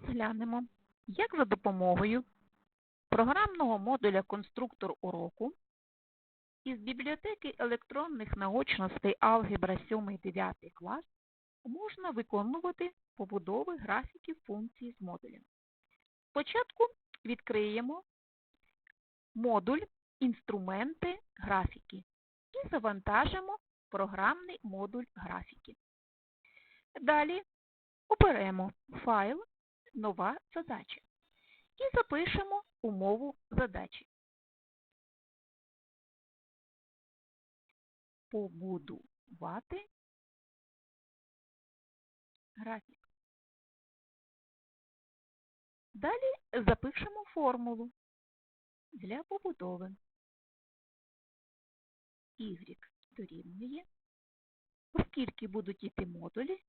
розглянемо, як за допомогою програмного модуля конструктор уроку із бібліотеки електронних наочностей алгебра 7-9 клас можна виконувати побудови графіків функцій з модулем. Спочатку відкриємо модуль інструменти графіки і завантажимо програмний модуль графіки. Далі оберемо файл Нова задача і запишемо умову задачі. Побудувати графік. Далі запишемо формулу для побудови. Y дорівнює. Оскільки будуть йти модулі,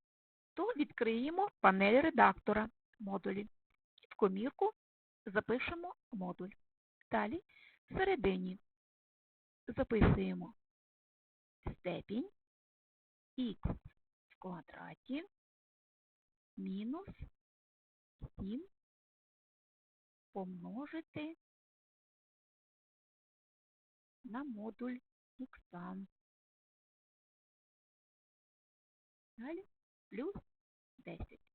то відкриємо панель редактора модулі. В комірку запишемо модуль. Далі всередині записуємо степінь х в квадраті мінус 7 помножити на модуль х. Далі плюс 10.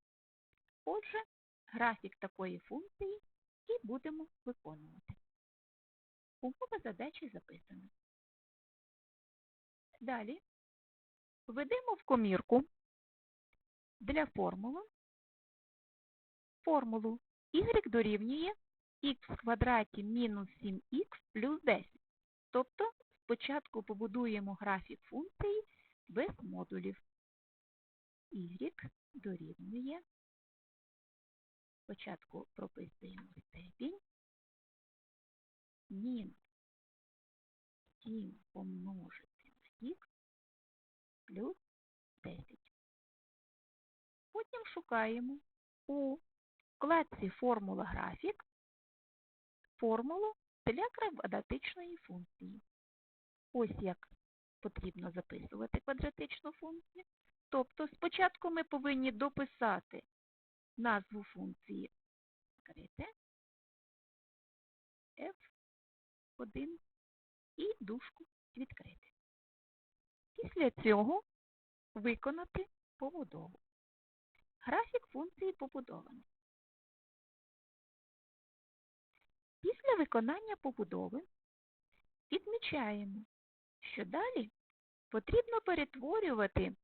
Отже, графік такої функції і будемо виконувати. Умова задачі записана. Далі введемо в комірку для формули формулу y дорівнює х в квадраті мінус 7х плюс 10. Тобто спочатку побудуємо графік функції без модулів. y дорівнює. Спочатку прописуємо степінь. Мінус 7 помножити на х плюс 10. Потім шукаємо у вкладці формула графік формулу для квадратичної функції. Ось як потрібно записувати квадратичну функцію. Тобто спочатку ми повинні дописати назву функції відкрите f1 і дужку відкрити. Після цього виконати побудову. Графік функції побудований. Після виконання побудови відмічаємо, що далі потрібно перетворювати,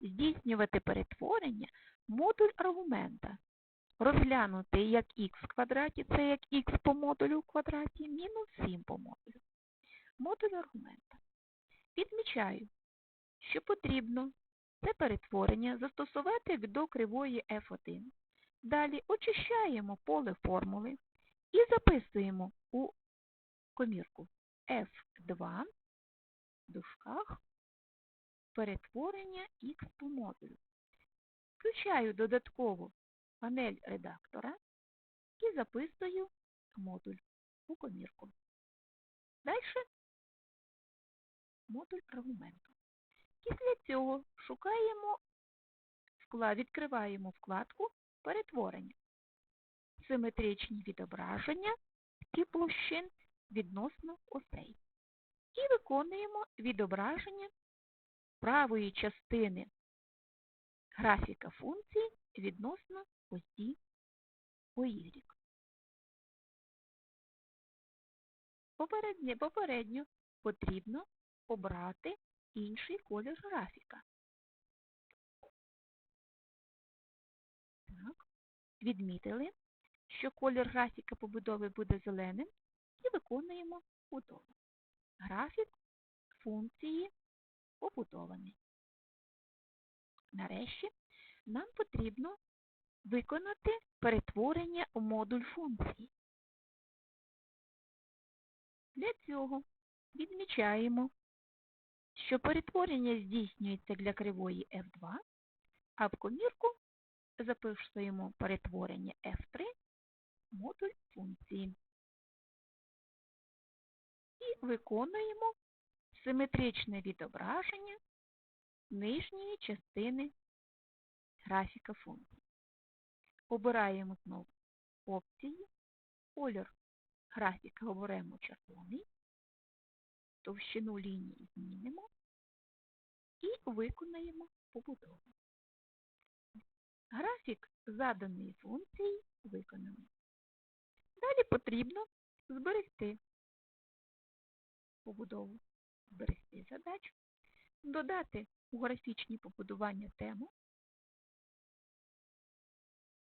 здійснювати перетворення модуль аргумента, розглянути як х в квадраті, це як х по модулю в квадраті, мінус 7 по модулю. Модуль аргумента. Відмічаю, що потрібно це перетворення застосувати до кривої f1. Далі очищаємо поле формули і записуємо у комірку f2 в дужках перетворення х по модулю. Включаю додатково панель редактора і записую модуль у комірку. Далі модуль аргументу. Після цього шукаємо відкриваємо вкладку перетворення, симетричні відображення і площин відносно осей. І виконуємо відображення правої частини графіка функції відносно осі OY. Попередньо, попередньо потрібно обрати інший колір графіка. Так. Відмітили, що колір графіка побудови буде зеленим і виконуємо будову. Графік функції побудований. Нарешті нам потрібно виконати перетворення у модуль функції. Для цього відмічаємо, що перетворення здійснюється для кривої f2, а в комірку записуємо перетворення f3 модуль функції. І виконуємо симетричне відображення нижньої частини графіка функції. обираємо знову опції, колір графіка оберемо червоний, товщину лінії змінимо і виконаємо побудову. Графік заданої функції виконано. Далі потрібно зберегти побудову, зберегти задачу, додати у графічні побудування тему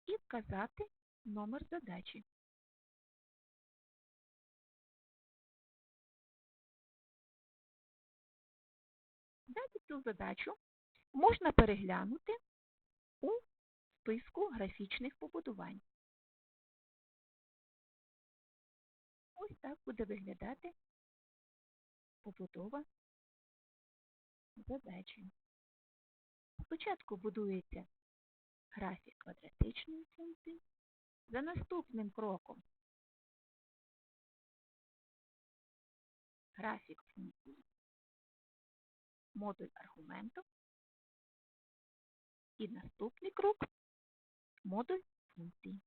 і вказати номер задачі. Далі цю задачу можна переглянути у списку графічних побудувань. Ось так буде виглядати побудова задачі. Спочатку будується графік квадратичної функції. За наступним кроком графік функції, модуль аргументу і наступний крок модуль функції.